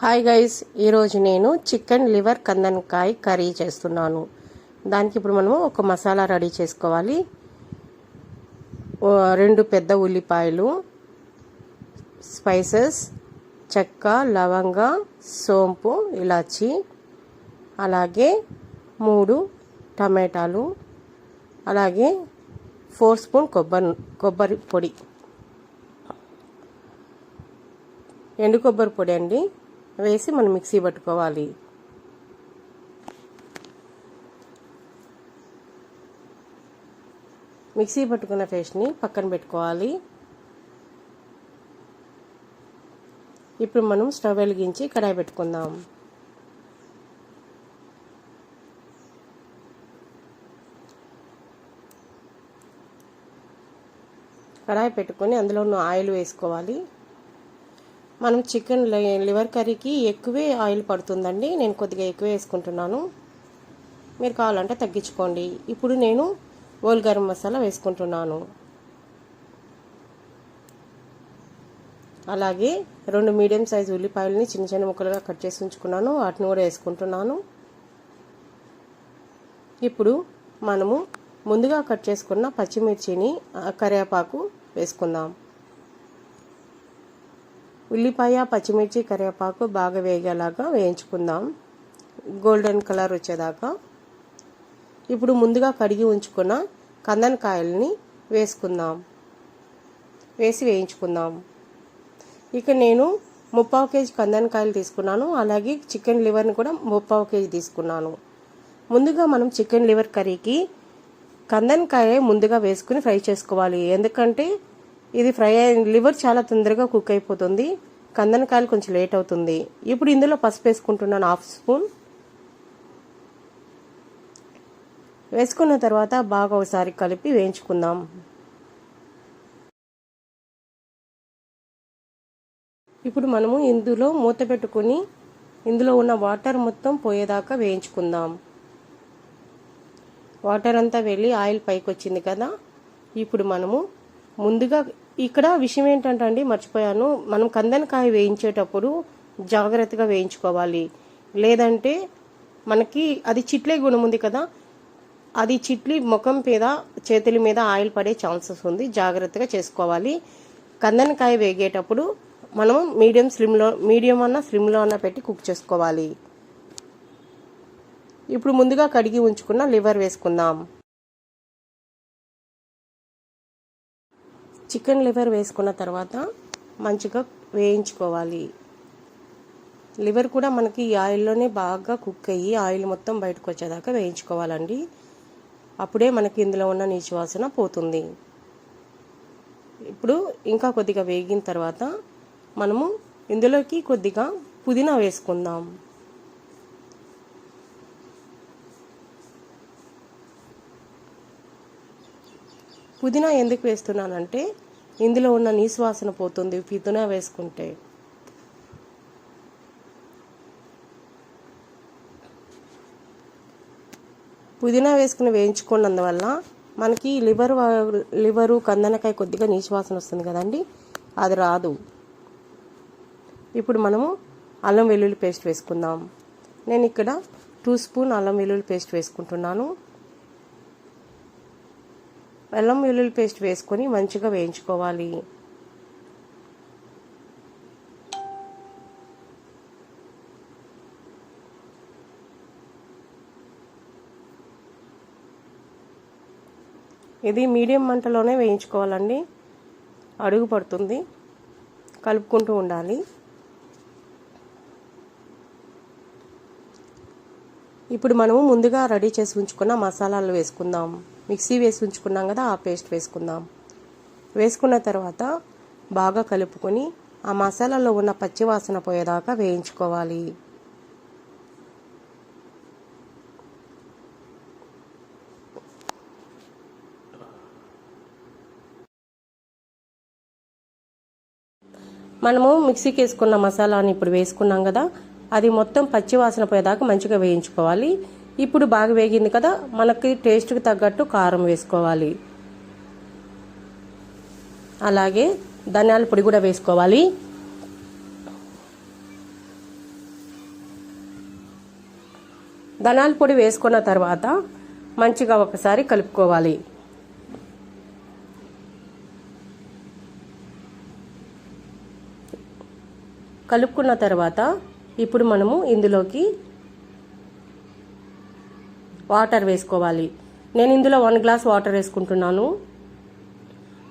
Hi guys ఈరోజు నేను chicken liver కందనకాయ కర్రీ చేస్తున్నాను. దానికి ఇప్పుడు మనము ఒక మసాలా రెడీ చేసుకోవాలి. రెండు పెద్ద ఉల్లిపాయలు స్పైసెస్ చెక్క లవంగ సోంపు ఇలాచి అలాగే మూడు టమాటాలు అలాగే ఫోర్ స్పూన్ కొబ్బరి కొబ్బరి పొడి. ఎండు కొబ్బరి పొడి అండి. వేసి మనం మిక్సీ పట్టుకోవాలి. మిక్సీ పట్టుకున్న పేస్ట్ని పక్కన పెట్టుకోవాలి. ఇప్పుడు మనం స్టవ్ వెలిగించి కడాయి పెట్టుకుందాం. కడాయి పెట్టుకొని అందులో ఆయిల్ వేసుకోవాలి. మనం చికెన్ లివర్ కర్రీకి ఎక్కువే ఆయిల్ పడుతుందండి. నేను కొద్దిగా ఎక్కువ వేసుకుంటున్నాను. మీరు కావాలంటే తగ్గించుకోండి. ఇప్పుడు నేను ఓల్ గరం మసాలా వేసుకుంటున్నాను. అలాగే రెండు మీడియం సైజు ఉల్లిపాయలని చిన్న చిన్న ముక్కలుగా కట్ చేసి ఉంచుకున్నాను. వాటిని కూడా వేసుకుంటున్నాను. ఇప్పుడు మనము ముందుగా కట్ చేసుకున్న పచ్చిమిర్చిని కరివేపాకు వేసుకుందాం. ఉల్లిపాయ పచ్చిమిర్చి కరివేపాకు బాగా వేగేలాగా వేయించుకుందాం. గోల్డెన్ కలర్ వచ్చేదాకా. ఇప్పుడు ముందుగా కడిగి ఉంచుకున్న కందనకాయలని వేసుకుందాం. వేసి వేయించుకుందాం. ఇక నేను ముప్పావు కేజీ కందనకాయలు తీసుకున్నాను. అలాగే చికెన్ లివర్ని కూడా ముప్పావు కేజీ తీసుకున్నాను. ముందుగా మనం చికెన్ లివర్ కర్రీకి కందనకాయ ముందుగా వేసుకుని ఫ్రై చేసుకోవాలి. ఎందుకంటే ఇది ఫ్రై అయిన లివర్ చాలా తొందరగా కుక్ అయిపోతుంది. కందనకాయలు కొంచెం లేట్ అవుతుంది. ఇప్పుడు ఇందులో పసుపు వేసుకుంటున్నాను హాఫ్ స్పూన్. వేసుకున్న తర్వాత బాగా ఒకసారి కలిపి వేయించుకుందాం. ఇప్పుడు మనము ఇందులో మూత పెట్టుకుని ఇందులో ఉన్న వాటర్ మొత్తం పోయేదాకా వేయించుకుందాం. వాటర్ అంతా వెళ్ళి ఆయిల్ పైకి వచ్చింది కదా ఇప్పుడు మనము ముందుగా ఇక్కడ విషయం ఏంటంటే అండి మర్చిపోయాను. మనం కందనకాయ వేయించేటప్పుడు జాగ్రత్తగా వేయించుకోవాలి. లేదంటే మనకి అది చిట్లే గుణం ఉంది కదా. అది చిట్లి ముఖం మీద చేతుల మీద ఆయిల్ పడే ఛాన్సెస్ ఉంది. జాగ్రత్తగా చేసుకోవాలి. కందనకాయ వేగేటప్పుడు మనం మీడియం స్లిమ్లో మీడియం అన్న స్లిమ్లో అన్న పెట్టి కుక్ చేసుకోవాలి. ఇప్పుడు ముందుగా కడిగి ఉంచుకున్న లివర్ వేసుకుందాం. చికెన్ లివర్ వేసుకున్న తర్వాత మంచిగా వేయించుకోవాలి. లివర్ కూడా మనకి ఈ ఆయిల్లోనే బాగా కుక్ అయ్యి ఆయిల్ మొత్తం బయటకు వచ్చేదాకా వేయించుకోవాలండి. అప్పుడే మనకి ఇందులో ఉన్న నీచు వాసన పోతుంది. ఇప్పుడు ఇంకా కొద్దిగా వేగిన తర్వాత మనము ఇందులోకి కొద్దిగా పుదీనా వేసుకుందాం. పుదీనా ఎందుకు వేస్తున్నానంటే ఇందులో ఉన్న నీసువాసన పోతుంది పుదీనా వేసుకుంటే. పుదీనా వేసుకుని వేయించుకున్నందువల్ల మనకి లివర్ లివరు కందనకాయ కొద్దిగా నీచువాసన వస్తుంది కదండి అది రాదు. ఇప్పుడు మనము అల్లం వెల్లుల్లి పేస్ట్ వేసుకుందాం. నేను ఇక్కడ టూ స్పూన్ అల్లం వెల్లుల్లి పేస్ట్ వేసుకుంటున్నాను. అల్లం వెల్లుల్లి పేస్ట్ వేసుకొని మంచిగా వేయించుకోవాలి. ఇది మీడియం మంటలోనే వేయించుకోవాలండి. అడుగు పడుతుంది. కలుపుకుంటూ ఉండాలి. ఇప్పుడు మనము ముందుగా రెడీ చేసి ఉంచుకున్న మసాలాలు వేసుకుందాం. మిక్సీ వేసి ఉంచుకున్నాం కదా ఆ పేస్ట్ వేసుకుందాం. వేసుకున్న తర్వాత బాగా కలుపుకొని ఆ మసాలాలో ఉన్న పచ్చివాసన పోయేదాకా వేయించుకోవాలి. మనము మిక్సీకి వేసుకున్న మసాలాని ఇప్పుడు వేసుకున్నాం కదా అది మొత్తం పచ్చివాసన పోయేదాకా మంచిగా వేయించుకోవాలి. ఇప్పుడు బాగా వేగింది కదా మనకి టేస్ట్కి తగ్గట్టు కారం వేసుకోవాలి. అలాగే ధనియాల పొడి కూడా వేసుకోవాలి. ధనాల పొడి వేసుకున్న తర్వాత మంచిగా ఒకసారి కలుపుకోవాలి. కలుపుకున్న తర్వాత ఇప్పుడు మనము ఇందులోకి వాటర్ వేసుకోవాలి. నేను ఇందులో వన్ గ్లాస్ వాటర్ వేసుకుంటున్నాను.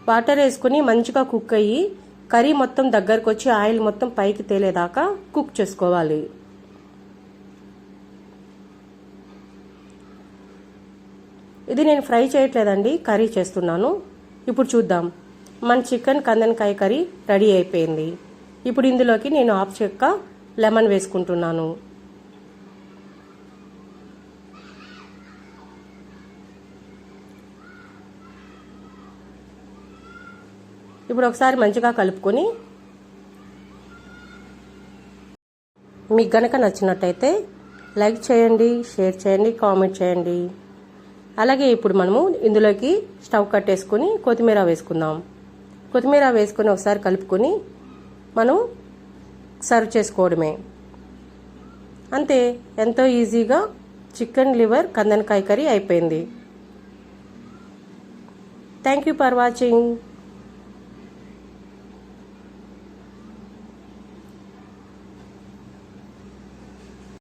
వాటర్ వేసుకుని మంచిగా కుక్ అయ్యి కర్రీ మొత్తం దగ్గరకు వచ్చి ఆయిల్ మొత్తం పైకి తేలేదాకా కుక్ చేసుకోవాలి. ఇది నేను ఫ్రై చేయట్లేదండి కర్రీ చేస్తున్నాను. ఇప్పుడు చూద్దాం. మన చికెన్ కందనకాయ కర్రీ రెడీ అయిపోయింది. ఇప్పుడు ఇందులోకి నేను ఆఫ్ చెక్క లెమన్ వేసుకుంటున్నాను. ఇప్పుడు ఒకసారి మంచిగా కలుపుకొని మీకు గనక నచ్చినట్టయితే లైక్ చేయండి షేర్ చేయండి కామెంట్ చేయండి. అలాగే ఇప్పుడు మనము ఇందులోకి స్టవ్ కట్టేసుకొని కొత్తిమీర వేసుకుందాం. కొత్తిమీర వేసుకొని ఒకసారి కలుపుకొని మనం సర్వ్ చేసుకోవడమే. అంతే ఎంతో ఈజీగా చికెన్ లివర్ కందనకాయ కర్రీ అయిపోయింది. Thank you for watching